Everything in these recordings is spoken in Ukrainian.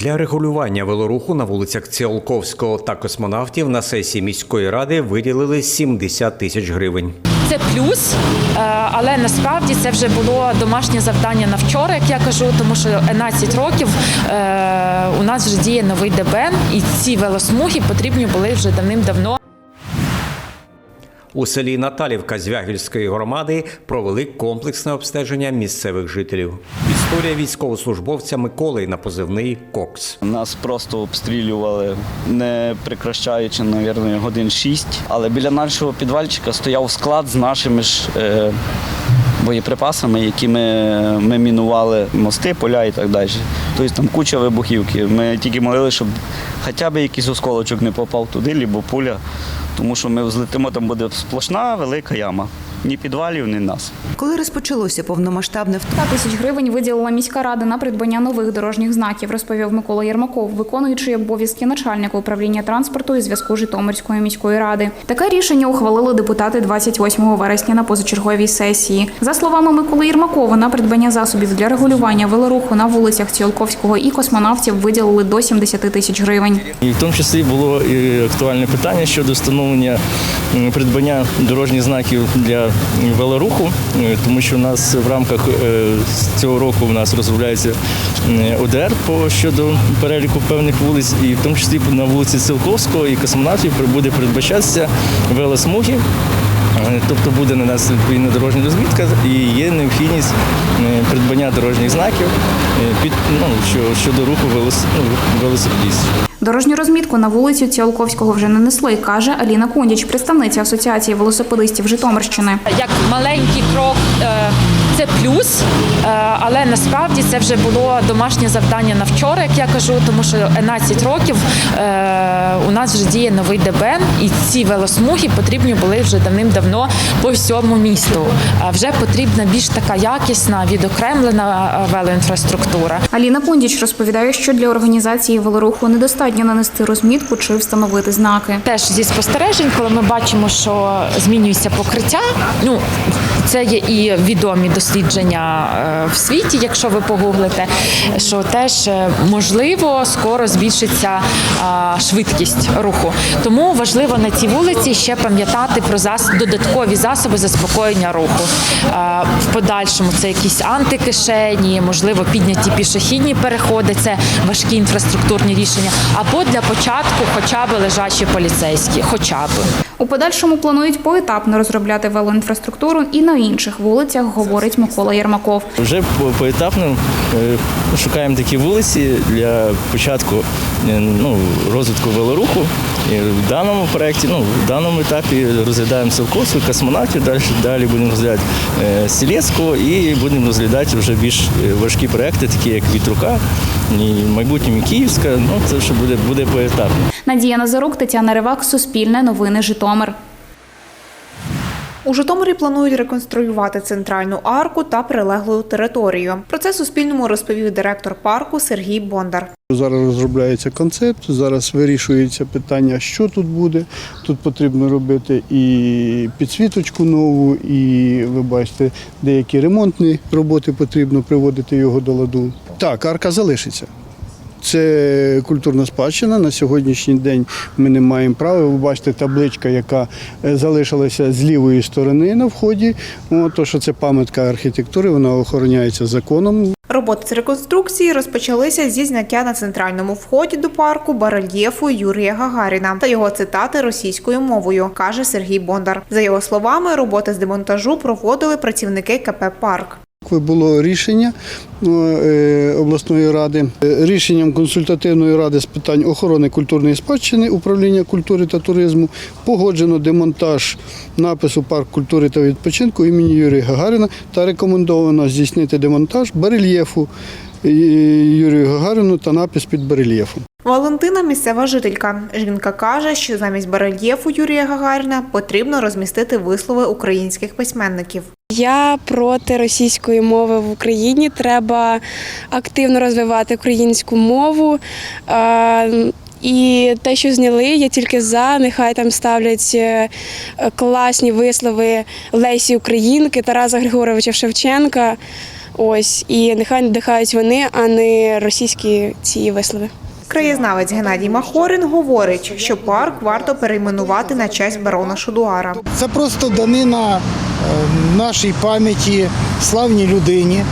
Для регулювання велоруху на вулицях Ціолковського та космонавтів на сесії міської ради виділили 70 тисяч гривень. Це плюс, е, але насправді це вже було домашнє завдання на вчора, як я кажу, тому що 11 років е, у нас вже діє новий ДБН, і ці велосмуги потрібні були вже давним-давно. У селі Наталівка Звягільської громади провели комплексне обстеження місцевих жителів. Історія військовослужбовця Миколи на позивний Кокс. Нас просто обстрілювали, не прекращаючи, мабуть, годин шість. Але біля нашого підвальчика стояв склад з нашими ж е, боєприпасами, які ми, ми мінували мости, поля і так далі. Тобто там куча вибухівки. Ми тільки молили, щоб хоча б якийсь осколочок не попав туди, або пуля. Тому що ми взлетимо, там буде сплошна велика яма. Ні підвалів, ні нас. Коли розпочалося повномасштабне вторгнення, 100 тисяч гривень виділила міська рада на придбання нових дорожніх знаків, розповів Микола Єрмаков, виконуючий обов'язки начальника управління транспорту і зв'язку Житомирської міської ради. Таке рішення ухвалили депутати 28 вересня на позачерговій сесії. За словами Миколи Єрмакова, на придбання засобів для регулювання велоруху на вулицях Ціолковського і космонавтів виділили до 70 тисяч гривень. І в тому числі було і актуальне питання щодо встановлення придбання дорожніх знаків для велоруху, е, тому що у нас в рамках е, цього року у нас розробляється ОДР по щодо переліку певних вулиць, і в тому числі на вулиці Силковського і космонавтів буде передбачатися велосмуги. Е, Тобто буде на нас відповідна дорожня розмітка і є необхідність е, придбання дорожніх знаків е, під ну, що, щодо руху ну, велосипедистів. Дорожню розмітку на вулицю Ціолковського вже нанесли, каже Аліна Кундіч, представниця Асоціації велосипедистів Житомирщини. Як маленький крок, це плюс, е, але насправді це вже було домашнє завдання на вчора, як я кажу, тому що 11 років е, у нас вже діє новий ДБН, і ці велосмуги потрібні були вже давним-давно по всьому місту. А вже потрібна більш така якісна, відокремлена е, велоінфраструктура. Аліна Кундіч розповідає, що для організації велоруху недостатньо нанести розмітку чи встановити знаки. Теж зі спостережень, коли ми бачимо, що змінюється покриття. Ну це є і відомі дослідження е, в світі, якщо ви погуглите, що теж е, можливо скоро збільшиться швидкість руху. Тому важливо на цій вулиці ще пам'ятати про зас... додаткові засоби заспокоєння руху. В подальшому це якісь антикишені, можливо, підняті пішохідні переходи, це важкі інфраструктурні рішення. Або для початку, хоча б лежачі поліцейські, хоча б. У подальшому планують поетапно розробляти велоінфраструктуру і на інших вулицях, говорить Микола Єрмаков. Вже по- поетапно е, шукаємо такі вулиці для початку е, ну, розвитку велоруху. І в даному проєкті, ну, в даному етапі розглядаємо Савковську, космонавтів, далі, далі будемо розглядати е, Сілецького і будемо розглядати вже більш важкі проекти, такі як Вітрука, і майбутньому Київська. Ну, це вже буде, буде поетапно. Надія Назарук, Тетяна Ривак, Суспільне новини Житомир. У Житомирі планують реконструювати центральну арку та прилеглу територію. Про це Суспільному розповів директор парку Сергій Бондар. Зараз розробляється концепт, зараз вирішується питання, що тут буде. Тут потрібно робити і підсвіточку нову, і ви бачите, деякі ремонтні роботи потрібно приводити його до ладу. Так, арка залишиться. Це культурна спадщина. На сьогоднішній день ми не маємо права. Ви бачите табличка, яка е, залишилася з лівої сторони на вході. О, то, що це пам'ятка архітектури, вона охороняється законом. Роботи з реконструкції розпочалися зі зняття на центральному вході до парку барельєфу Юрія Гагаріна та його цитати російською мовою, каже Сергій Бондар. За його словами, роботи з демонтажу проводили працівники КП Парк. Було рішення е, обласної ради. Е, Рішенням консультативної ради з питань охорони культурної спадщини управління культури та туризму погоджено демонтаж напису Парк культури та відпочинку імені Юрія Гагаріна та рекомендовано здійснити демонтаж барельєфу е, Юрію Гагаріну та напис під барельєфом. Валентина місцева жителька. Жінка каже, що замість барельєфу Юрія Гагаріна потрібно розмістити вислови українських письменників. Я проти російської мови в Україні. Треба активно розвивати українську мову. І те, що зняли, я тільки за. Нехай там ставлять е, класні вислови Лесі Українки, Тараса Григоровича Шевченка. Ось і нехай надихають вони, а не російські ці вислови. Краєзнавець Геннадій Махорин говорить, що парк варто перейменувати на честь барона Шудуара. Це просто данина е, нашій пам'яті, славній людині,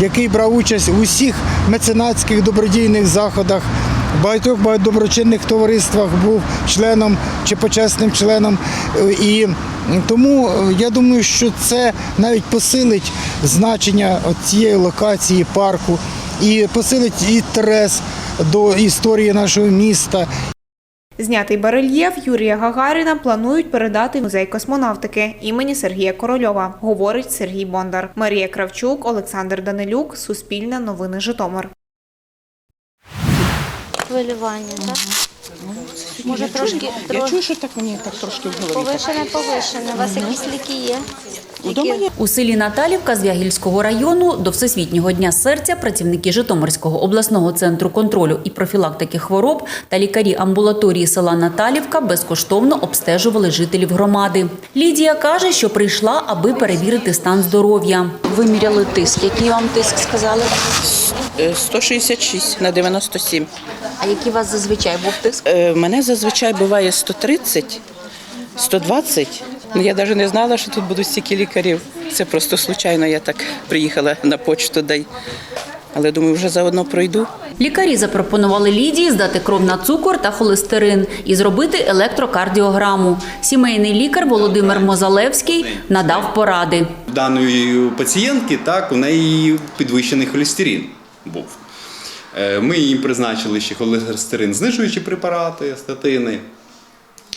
який брав участь у всіх меценатських добродійних заходах, багатьох багать- доброчинних товариствах був членом чи почесним членом. Е, І тому е, я думаю, що це навіть посилить значення цієї локації парку і посилить інтерес до історії нашого міста, Знятий барельєф Юрія Гагаріна планують передати в музей космонавтики імені Сергія Корольова, говорить Сергій Бондар. Марія Кравчук, Олександр Данилюк, Суспільне новини Житомир. Хвилювання, так? Може трошки, Я трошки чую, що так мені так трошки в голові. повишене, повишене. У вас якісь ліки є? У селі Наталівка Звягільського району до Всесвітнього дня серця працівники Житомирського обласного центру контролю і профілактики хвороб та лікарі амбулаторії села Наталівка безкоштовно обстежували жителів громади. Лідія каже, що прийшла, аби перевірити стан здоров'я. Виміряли тиск. Який вам тиск сказали? 166 на 97. А який у вас зазвичай був тиск? Е, Мене зазвичай буває 130, 120. Ну, Я навіть не знала, що тут будуть стільки лікарів. Це просто случайно я так приїхала на почту. дай. Але думаю, вже заодно пройду. Лікарі запропонували Лідії здати кров на цукор та холестерин і зробити електрокардіограму. Сімейний лікар Володимир Мозалевський надав поради. Даної пацієнтки так у неї підвищений холестерин був. Е, Ми їй призначили ще холестерин знижуючі препарати, статини.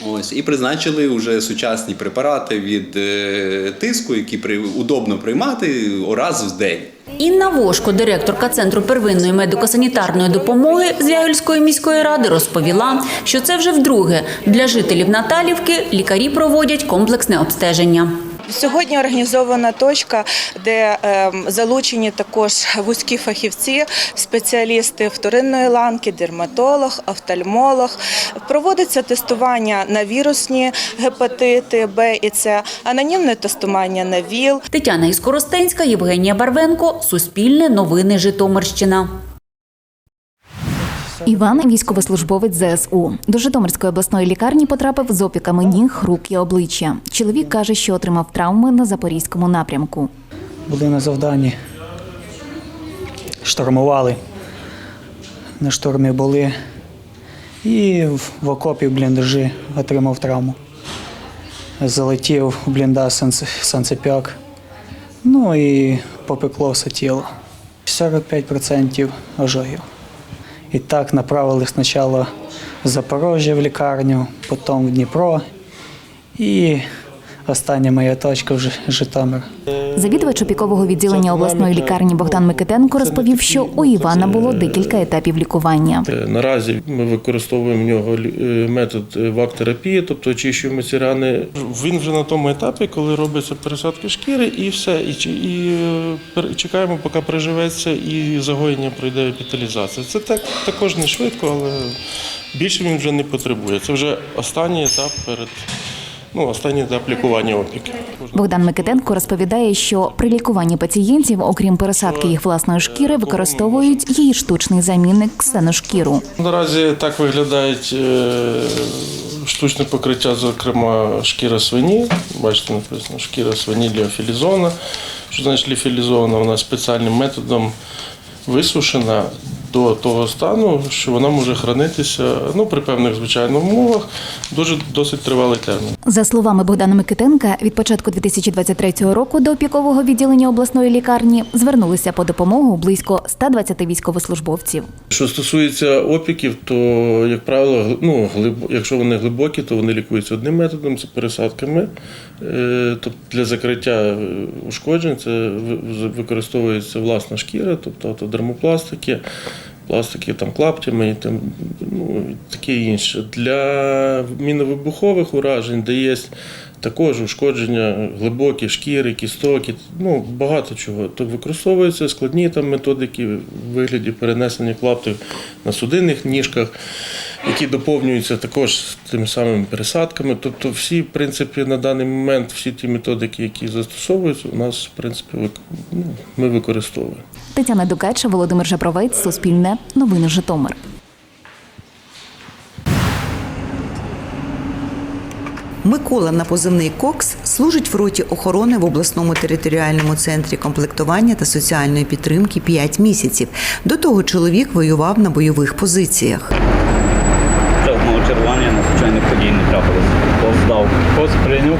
Ось, і призначили вже сучасні препарати від е, тиску, які при, удобно приймати раз в день. Інна Вошко, директорка Центру первинної медико-санітарної допомоги Звягельської міської ради, розповіла, що це вже вдруге для жителів Наталівки лікарі проводять комплексне обстеження. Сьогодні організована точка, де ем, залучені також вузькі фахівці, спеціалісти вторинної ланки, дерматолог, офтальмолог. Проводиться тестування на вірусні гепатити Б і С, анонімне тестування на ВІЛ. Тетяна Іскоростенська, Євгенія Барвенко, Суспільне новини Житомирщина. Іван, військовослужбовець ЗСУ. До Житомирської обласної лікарні потрапив з опіками ніг, рук і обличчя. Чоловік каже, що отримав травми на запорізькому напрямку. були на завданні. Штурмували. На штурмі були. І в- в окопі в бліндажі отримав травму. Залетів в бліндаж санцепяк. Ну і попекло все тіло. 45% ожогів. І так направили спочатку в Запорожжя в лікарню, потім в Дніпро. І остання моя точка вже Житомир. Завідувач опікового відділення обласної лікарні Богдан Микитенко розповів, що у Івана було декілька етапів лікування. Е, Наразі ми використовуємо в нього лі- е, метод е, вак-терапії, тобто очищуємо ці рани. Він вже на тому етапі, коли робиться пересадка шкіри, і все. І, і пер- чекаємо, поки приживеться, і загоєння пройде епіталізація. Це так також не швидко, але більше він вже не потребує. Це вже останній етап перед ну, останній етап лікування опіки. Богдан Микитенко розповідає, що при лікуванні пацієнтів, окрім пересадки їх власної шкіри, використовують її штучний замінник ксеношкіру. Наразі так виглядають е, штучне покриття, зокрема шкіра свині. Бачите, написано шкіра свині ліофілізована. Що значить ліофілізована? Вона спеціальним методом висушена до того стану, що вона може хранитися ну, при певних звичайно умовах дуже досить тривалий термін. За словами Богдана Микитенка, від початку 2023 року до опікового відділення обласної лікарні звернулися по допомогу близько 120 військовослужбовців. Що стосується опіків, то, як правило, ну, глиб... якщо вони глибокі, то вони лікуються одним методом це пересадками. Е, Тобто для закриття е, ушкоджень це ви- використовується власна шкіра, тобто автодермопластики, пластики там клаптями і там, ну, таке інше. Для міновибухових уражень, де є також ушкодження глибокі шкіри, кісток, ну, багато чого. То використовуються складні там методики в вигляді перенесення клаптів на судинних ніжках. які доповнюються також тими самими пересадками. Тобто, всі, в принципі, на даний момент, всі ті методики, які застосовуються, у нас, в принципі, ну, ми використовуємо. Тетяна Дукача, Володимир Жабровець, Суспільне, Новини Житомир. Микола на позивний Кокс служить в роті охорони в обласному територіальному центрі комплектування та соціальної підтримки 5 місяців. До того чоловік воював на бойових позиціях. Жодного чергування надзвичайних подій не трапилося. Поздав, пост прийняв.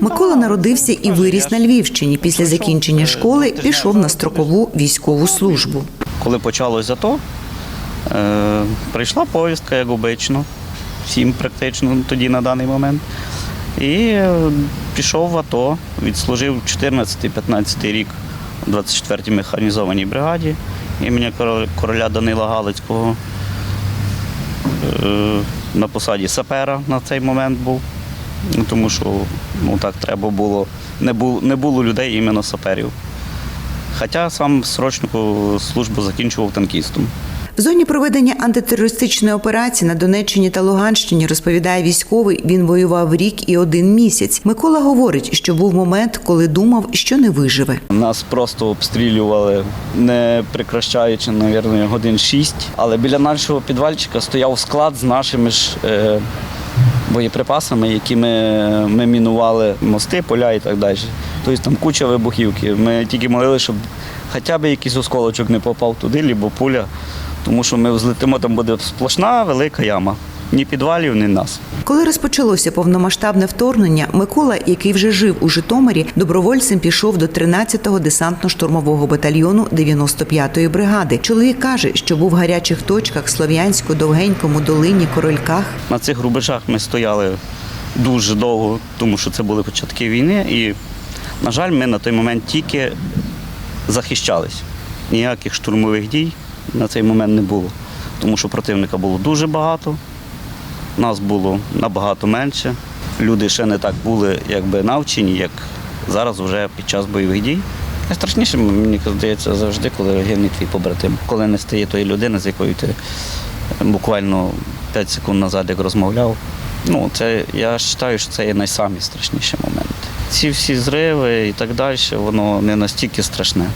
Микола народився і виріс на Львівщині. Після закінчення школи пішов на строкову військову службу. Коли почалось АТО, е, прийшла повістка, як обично, всім практично тоді на даний момент. І е, пішов в АТО, відслужив 14-15 рік у 24-й механізованій бригаді імені короля Данила Галицького. Е, На посаді сапера на цей момент був, тому що ну, так треба було, не було, не було людей іменно саперів. Хоча сам срочнику службу закінчував танкістом. В зоні проведення антитерористичної операції на Донеччині та Луганщині розповідає військовий. Він воював рік і один місяць. Микола говорить, що був момент, коли думав, що не виживе. Нас просто обстрілювали, не прекращаючи, мабуть, годин шість. Але біля нашого підвальчика стояв склад з нашими ж е, боєприпасами, якими ми мінували мости, поля і так далі. Тобто там куча вибухівки. Ми тільки молили, щоб хоча б якийсь осколочок не попав туди, або пуля, тому що ми взлетимо, там буде сплошна велика яма. Ні підвалів, ні нас. Коли розпочалося повномасштабне вторгнення, Микола, який вже жив у Житомирі, добровольцем пішов до 13-го десантно-штурмового батальйону 95-ї бригади. Чоловік каже, що був в гарячих точках Слов'янську, Довгенькому, Долині, Корольках. На цих рубежах ми стояли дуже довго, тому що це були початки війни. І, на жаль, ми на той момент тільки захищались. Ніяких штурмових дій на цей момент не було, тому що противника було дуже багато, нас було набагато менше. Люди ще не так були якби навчені, як зараз вже під час бойових дій. Найстрашніше, мені здається, завжди, коли гине твій побратим, коли не стає тої людини, з якою ти буквально 5 секунд назад як розмовляв. Ну, це я вважаю, що це є найсамі страшніші моменти. Ці всі зриви і так далі, воно не настільки страшне,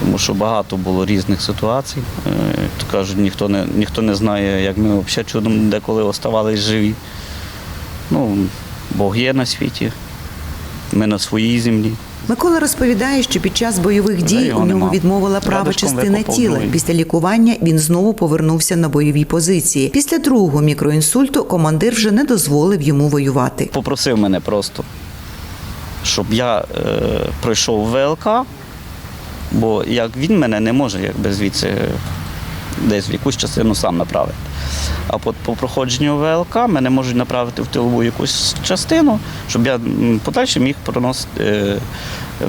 тому що багато було різних ситуацій. Е, То кажуть, ніхто не, ніхто не знає, як ми взагалі чудом деколи оставались живі. Ну, Бог є на світі, ми на своїй землі. Микола розповідає, що під час бойових дій у нього нема. відмовила права частина тіла. Після лікування він знову повернувся на бойові позиції. Після другого мікроінсульту командир вже не дозволив йому воювати. попросив мене просто, щоб я е, пройшов ВЛК, бо як він мене не може якби звідси десь в якусь частину сам направити. А по, по проходженню ВЛК мене можуть направити в тилову якусь частину, щоб я подальше міг проносити, е,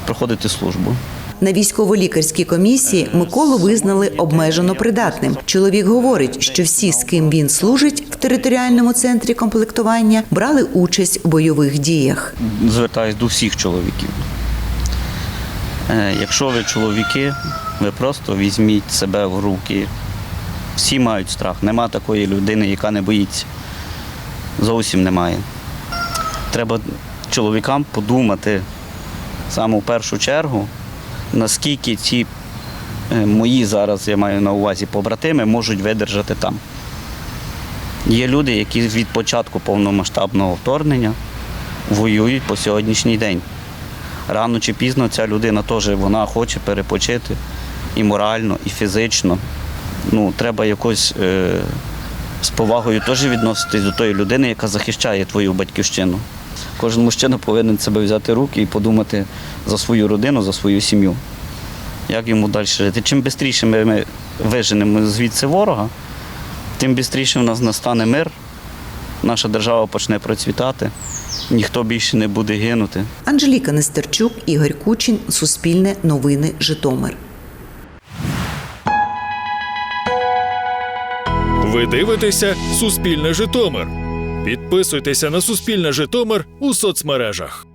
проходити службу. На військово-лікарській комісії Миколу визнали обмежено придатним. Чоловік говорить, що всі, з ким він служить в територіальному центрі комплектування, брали участь у бойових діях. звертаюсь до всіх чоловіків. Е, Якщо ви чоловіки, ви просто візьміть себе в руки. Всі мають страх. Нема такої людини, яка не боїться. Зовсім немає. Треба чоловікам подумати саме в першу чергу, наскільки ці е, мої зараз, я маю на увазі, побратими можуть видержати там. Є люди, які від початку повномасштабного вторгнення воюють по сьогоднішній день. Рано чи пізно ця людина теж вона хоче перепочити і морально, і фізично. Ну, треба якось е, з повагою теж відноситись до тої людини, яка захищає твою батьківщину. Кожен мужчина повинен себе взяти руки і подумати за свою родину, за свою сім'ю. Як йому далі жити? Чим швидше ми, виженемо звідси ворога, тим швидше в нас настане мир, наша держава почне процвітати, ніхто більше не буде гинути. Анжеліка Нестерчук, Ігор Кучин, Суспільне новини, Житомир. Ви дивитеся Суспільне Житомир. Підписуйтеся на Суспільне Житомир у соцмережах.